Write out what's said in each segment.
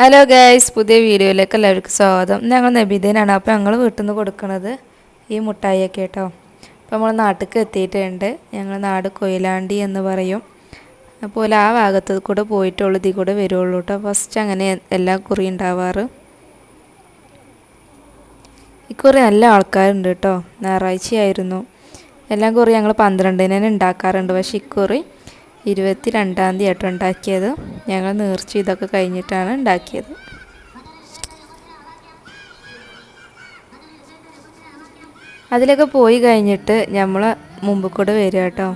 Hello guys പുതിയ വീഡിയോയിലേക്ക് എല്ലാവർക്കും സ്വാഗതം. ഞങ്ങൾ നബിദേനാണ്. അപ്പോൾ ഞങ്ങൾ വീട്ടിൽ നിന്ന് കൊടുക്കുന്നത് ഈ മുട്ടായിയൊക്കെ കേട്ടോ. അപ്പോൾ നമ്മൾ നാട്ടിലേക്ക് എത്തിയിട്ടുണ്ട്. ഞങ്ങൾ നാട് കൊയിലാണ്ടി എന്ന് പറയും. അപ്പോൾ ആ ഭാഗത്ത് കൂടെ പോയിട്ടുള്ളൂ ഇതിൽ കൂടെ വരുള്ളൂ കേട്ടോ. ഫസ്റ്റ് അങ്ങനെ എല്ലാ കുറി ഉണ്ടാവാറ്. ഇക്കുറി നല്ല ആൾക്കാരുണ്ട് കേട്ടോ. ഞായറാഴ്ചയായിരുന്നു. എല്ലാം കുറി ഞങ്ങൾ പന്ത്രണ്ടിന് തന്നെ ഉണ്ടാക്കാറുണ്ട്. പക്ഷേ ഇക്കുറി ഇരുപത്തി രണ്ടാം തീയതി ആട്ടോ ഉണ്ടാക്കിയത്. ഞങ്ങൾ നേർച്ച ഇതൊക്കെ കഴിഞ്ഞിട്ടാണ് ഉണ്ടാക്കിയത്. അതിലൊക്കെ പോയി കഴിഞ്ഞിട്ട് നമ്മൾ മുമ്പ് കൂടെ വരിക കേട്ടോ.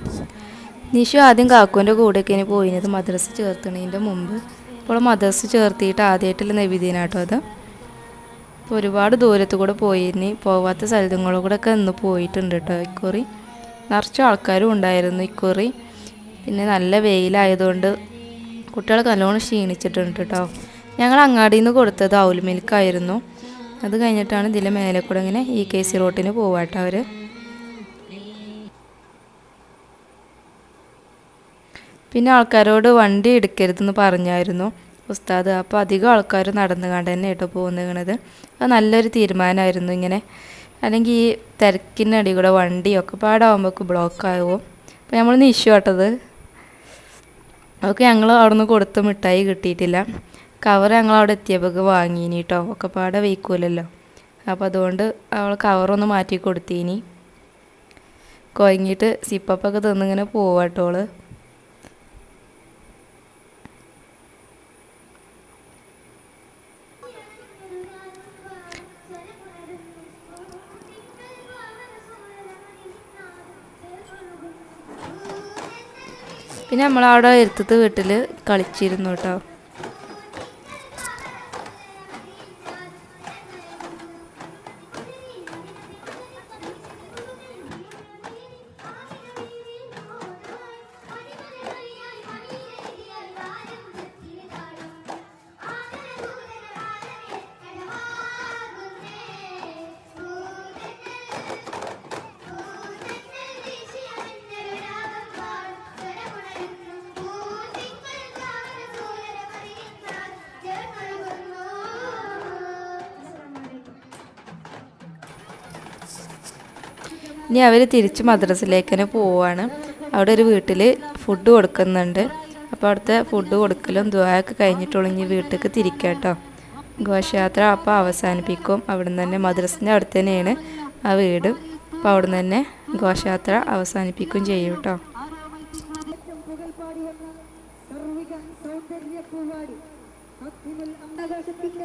നിഷു ആദ്യം കാക്കുവിന്റെ കൂടെയൊക്കെ ഇനി പോയിരുന്നത് മദ്രസ ചേർത്തണതിന്റെ മുമ്പ്. ഇപ്പോൾ മദ്രസ ചേർത്തിയിട്ട് ആദ്യമായിട്ടുള്ള നബിദീനാട്ടോ അത്. ഇപ്പോൾ ഒരുപാട് ദൂരത്ത് കൂടെ പോയിരുന്നു പോവാത്ത സ്ഥലത്തും കൂടെ ഒക്കെ ഇന്ന് പോയിട്ടുണ്ട് കേട്ടോ ഇക്കുറി. നിറച്ച് ആൾക്കാരും ഉണ്ടായിരുന്നു ഇക്കുറി. പിന്നെ നല്ല വെയിലായതുകൊണ്ട് കുട്ടികൾ നല്ലോണം ക്ഷീണിച്ചിട്ടുണ്ട് കേട്ടോ ഞങ്ങൾ അങ്ങാടിയിൽ നിന്ന് കൊടുത്തത് ഔൽ മിൽക്കായിരുന്നു അത് കഴിഞ്ഞിട്ടാണ് ഇതിലെ മേലെ കൂടെ ഇങ്ങനെ ഇ കെ സി റോട്ടിന് പോവാട്ടോ അവർ പിന്നെ ആൾക്കാരോട് വണ്ടി എടുക്കരുതെന്ന് പറഞ്ഞായിരുന്നു. ഉസ്താദ് അപ്പോൾ അധികം ആൾക്കാർ നടന്നു കണ്ട് തന്നെ കേട്ടോ പോകുന്നത് അത് നല്ലൊരു തീരുമാനമായിരുന്നു ഇങ്ങനെ. അല്ലെങ്കിൽ ഈ തിരക്കിന്റെ കൂടെ വണ്ടിയൊക്കെ പാടാകുമ്പോൾ ബ്ലോക്ക് ആകുമോ അപ്പോൾ നമ്മൾ നിഷു കേട്ടത് അതൊക്കെ ഞങ്ങൾ അവിടെ നിന്ന് കൊടുത്ത് മിഠായി കിട്ടിയിട്ടില്ല. കവർ ഞങ്ങൾ അവിടെ എത്തിയപ്പോൾ വാങ്ങിയിനി കേട്ടോ ഒക്കെ പാടെ വയ്ക്കൂലല്ലോ. അപ്പോൾ അതുകൊണ്ട് അവൾ കവറൊന്ന് മാറ്റി കൊടുത്തീനി. കൊയങ്ങിയിട്ട് സിപ്പപ്പൊക്കെ തിന്നിങ്ങനെ പോവാട്ടോൾ പിന്നെ നമ്മളവിടെ എടുത്തത് വീട്ടിൽ കളിച്ചിരുന്നു കേട്ടോ. ഇനി അവർ തിരിച്ച് മദ്രസിലേക്ക് തന്നെ പോവാണ്. അവിടെ ഒരു വീട്ടിൽ ഫുഡ് കൊടുക്കുന്നുണ്ട്. അപ്പോൾ അവിടുത്തെ ഫുഡ് കൊടുക്കലും ദ്വായൊക്കെ കഴിഞ്ഞിട്ടുള്ള. ഇനി വീട്ടിലേക്ക് തിരിക്കുക കേട്ടോ ഘോഷയാത്ര അപ്പോൾ അവസാനിപ്പിക്കും. അവിടെ നിന്ന് തന്നെ മദ്രസിന്റെ അവിടെ തന്നെയാണ് ആ വീട്. അപ്പോൾ അവിടെ നിന്ന് തന്നെ ഘോഷയാത്ര അവസാനിപ്പിക്കും ചെയ്യും കേട്ടോ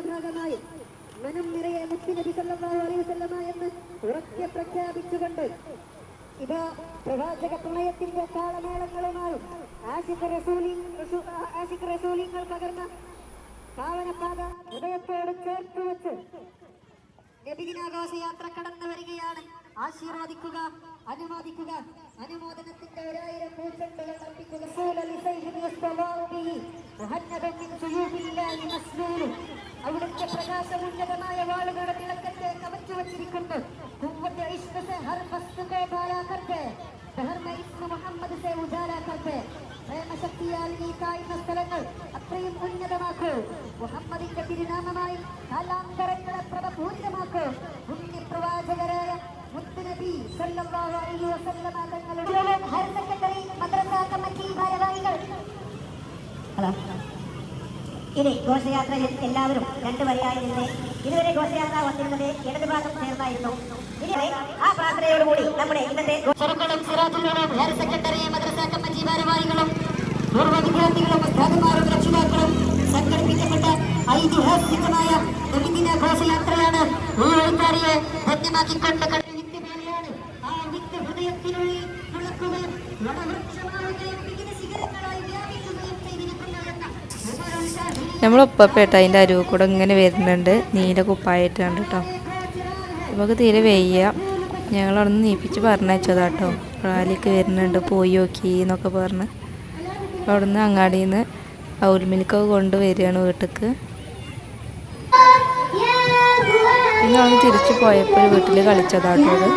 ഭാഗമായി. മനം നിറയെ മുത്തുനബി സല്ലല്ലാഹു അലൈഹി വസല്ലമ എന്ന് ഉറക്കെ പ്രഖ്യാപിച്ചുകൊണ്ട് ഇത് പ്രവാചക പ്രണയത്തിന്റെ താളമേളങ്ങളുമായും ആശിഖ് റസൂലി റസൂ- ആ- ആശിഖ് റസൂലിങ്ങൾ പകർന്ന പാവനപാത ഹൃദയത്തോട് ചേർത്ത് വെച്ച് നബിദിനാഘോഷ യാത്ര കടന്നു വരികയാണ്. ആശീർവദിക്കുക അനുമോദിക്കുക അനുമോദനത്തിന്റെ ഒരായിരം പൂച്ചെണ്ടുകൾ അർപ്പിക്കുക അവിടുത്തെ പ്രകാശം ഉന്നതമായ വാളുകളുടെ തിളക്കത്തെ കവച്ചു വച്ചിരിക്കുന്നു. ഹലോ ഇനി ഘോഷയാത്രയിൽ എല്ലാവരും രണ്ടു വരിയായി നിന്ന് ഇതുവരെ ഘോഷയാത്ര വന്നിരുന്നത് ഇടതുഭാഗം ചേർന്നായിരുന്നു. ഇനി ആ പ്രാർത്ഥനയോടുകൂടി നമ്മുടെ ഇന്നത്തെ ചെറുക്കളും സിറാജുകളും ഹയർ മദ്രസ ഭാരവാഹികളും ഘോഷയാത്രയാണ് ഈ ആ വിത്ത് ഹൃദയത്തിനുള്ളിൽ നമ്മൾ ഉപ്പപ്പേട്ട അതിന്റെ അരുവ് കൂടെ ഇങ്ങനെ വരുന്നുണ്ട്. നീല കുപ്പായിട്ടാണ് കേട്ടോ നമുക്ക് തീരെ വെയ്യ. ഞങ്ങളവിടെ നിന്ന് നീപ്പിച്ച് പറഞ്ഞയച്ചതാ കേട്ടോ റാലിക്ക് വരുന്നുണ്ട്. പോയി നോക്കി എന്നൊക്കെ പറഞ്ഞ്. അവിടുന്ന് അങ്ങാടിയിൽ നിന്ന് ഔൽമിൽക്കൊക്കെ കൊണ്ട് വരികയാണ് വീട്ടിലേക്ക് പിന്നെ അവിടെ തിരിച്ചു പോയപ്പോൾ വീട്ടിൽ കളിച്ചതാട്ടോ അത്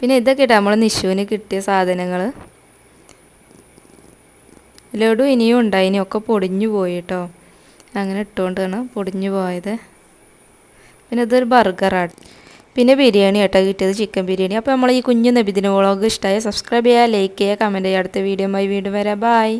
പിന്നെ ഇതൊക്കെ ഇട്ടാൽ നമ്മൾ നിഷുവിന് കിട്ടിയ സാധനങ്ങൾ ലഡു ഇനിയും ഉണ്ടായിനി ഇനിയൊക്കെ പൊടിഞ്ഞു പോയി കേട്ടോ അങ്ങനെ ഇട്ടുകൊണ്ടാണ് പൊടിഞ്ഞു പോയത്. പിന്നെ ഇതൊരു ബർഗറാണ് പിന്നെ ബിരിയാണി കേട്ടോ കിട്ടിയത് ചിക്കൻ ബിരിയാണി. അപ്പോൾ നമ്മൾ ഈ കുഞ്ഞു നബിദിന വ്ളോഗ് ഇഷ്ടമായ സബ്സ്ക്രൈബ് ചെയ്യുക ലൈക്ക് ചെയ്യുക കമന്റ് ചെയ്യുക അടുത്ത വീഡിയോ വീണ്ടും വരാം. ബായ്